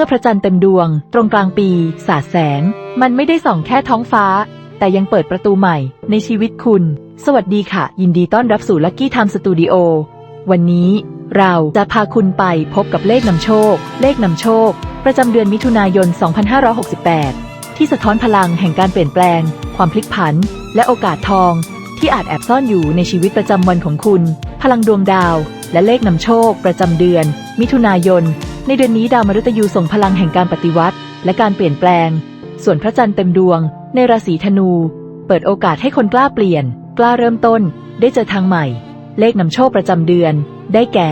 ื่อพระจันทร์เต็มดวง ตรงกลางปี สาดแสง มันไม่ได้ส่องแค่ท้องฟ้า แต่ยังเปิดประตูใหม่ ในชีวิตคุณ สวัสดีค่ะ ยินดีต้อนรับสู่ลั c กี้ไทม์สตูดิโอวันนี้เราจะพาคุณไปพบกับเลขนำโชค เลขนำโชค ประจำเดือนมิถุนายน 2568 ที่สะท้อนพลังแห่งการเปลี่ยนแปลง ความพลิกผัน และโอกาสทอง ที่อาจแอบซ่อนอยู่ในชีวิตประจำวันของคุณ พลังดวงดาว และเลขนำโชคประจำเดือน มิถุนายน ในเดือนนี้ดาวมฤตยูส่งพลังแห่งการปฏิวัติ และการเปลี่ยนแปลง ส่วนพระจันทร์เต็มดวง ในราศีธนู เปิดโอกาสให้คนกล้าเปลี่ยน กล้าเริ่มต้น ได้เจอทางใหม่ เลขนำโชคประจำเดือน ได้แก่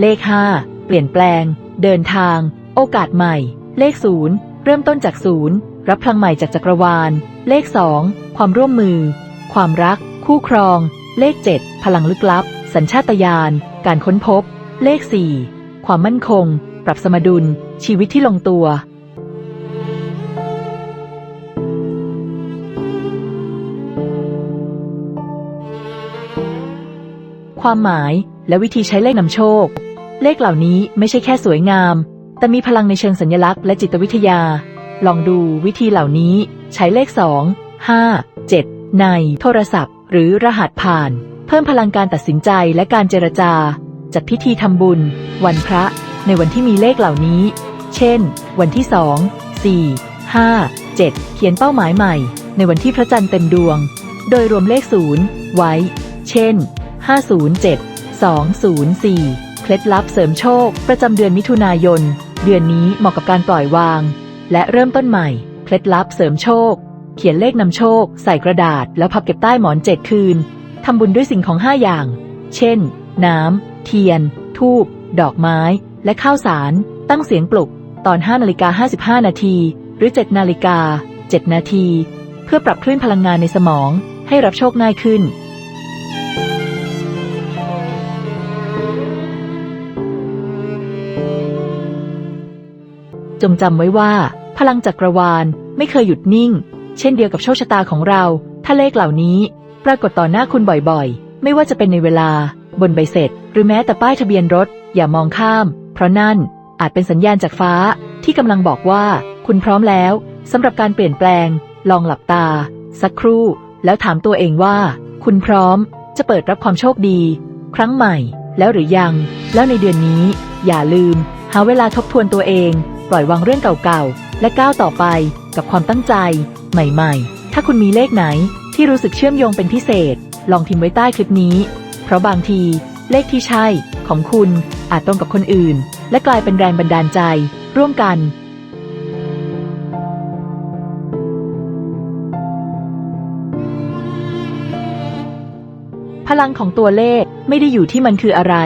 เลข 5 เปลี่ยนแปลง เดินทาง โอกาสใหม่ เลข 0 เริ่มต้นจากศูนย์รับพลังใหม่จากจักรวาล เลข 2 ความร่วมมือ ความรัก คู่ครอง เลข 7 พลังลึกลับ สัญชาตญาณ การค้นพบ เลข 4 ความมั่นคง ปรับสมดุล ชีวิตที่ลงตัว ความหมายและวิธีใช้เลขนำโชค เลขเหล่านี้ไม่ใช่แค่สวยงาม แต่มีพลังในเชิงสัญลักษณ์และจิตวิทยา ลองดูวิธีเหล่านี้ ใช้เลข 2 5 7 ใน โทรศัพท์ หรือรหัสผ่าน เพิ่มพลังการตัดสินใจและการเจรจาจัดพิธีทำบุญ วันพระ ในวันที่มีเลขเหล่านี้ เช่น วันที่ 2 4 5 7 เขียนเป้าหมายใหม่ ในวันที่พระจันทร์เต็มดวง โดยรวมเลข 0 ไว้ เช่น 507 204 เคล็ดลับเสริมโชค ประจำเดือนมิถุนายน เดือนนี้เหมาะกับการปล่อยวาง และเริ่มต้นใหม่ เคล็ดลับเสริมโชค เขียนเลขนำโชค ใส่กระดาษ แล้วพับเก็บใต้หมอนเจ็ดคืนทำบุญด้วยสิ่งของห้าอย่าง เช่น น้ำ เทียน ทูบ ดอกไม้และข้าวสาร ตั้งเสียงปลุก ตอน 5 นาฬิกา 55 นาที หรือ 7 นาฬิกา 7 นาที เพื่อปรับคลื่นพลังงานในสมองให้รับโชคง่ายขึ้น จงจำไว้ว่า พลังจักรวาลไม่เคยหยุดนิ่ง เช่นเดียวกับโชคชะตาของเรา ถ้าเลขเหล่านี้ปรากฏต่อหน้าคุณบ่อยๆ ไม่ว่าจะเป็นในเวลา บนใบเสร็จ หรือแม้แต่ป้ายทะเบียนรถ อย่ามองข้าม เพราะนั่นอาจเป็นสัญญาณจากฟ้าที่กำลังบอกว่า คุณพร้อมแล้วสำหรับการเปลี่ยนแปลง ลองหลับตา สักครู่ แล้วถามตัวเองว่า คุณพร้อม จะเปิดรับความโชคดี ครั้งใหม่ แล้วหรือยัง แล้วในเดือนนี้ อย่าลืม หาเวลาทบทวนตัวเอง ปล่อยวางเรื่องเก่าๆ และก้าวต่อไปกับความตั้งใจ ใหม่ๆ ถ้าคุณมีเลขไหนที่รู้สึกเชื่อมโยงเป็นพิเศษ ลองพิมไว้ใต้คลิปนี้ เพราะบางทีเลขที่ใช่ ของคุณอาจตรงกับคนอื่น และกลายเป็นแรงบันดาลใจ ร่วมกัน พลังของตัวเลขไม่ได้อยู่ที่มันคืออะไร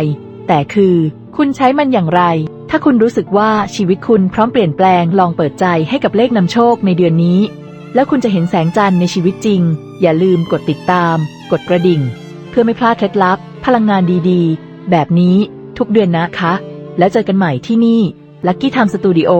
แต่คือ คุณใช้มันอย่างไร ถ้าคุณรู้สึกว่าชีวิตคุณพร้อมเปลี่ยนแปลงลองเปิดใจให้กับเลขนำโชคในเดือนนี้ แล้วคุณจะเห็นแสงจันทร์ในชีวิตจริง อย่าลืมกดติดตาม กดกระดิ่ง เพื่อไม่พลาดเคล็ดลับ พลังงานดี ๆ แบบนี้ทุกเดือนนะคะ แล้วเจอกันใหม่ที่นี่ Lucky Time Studio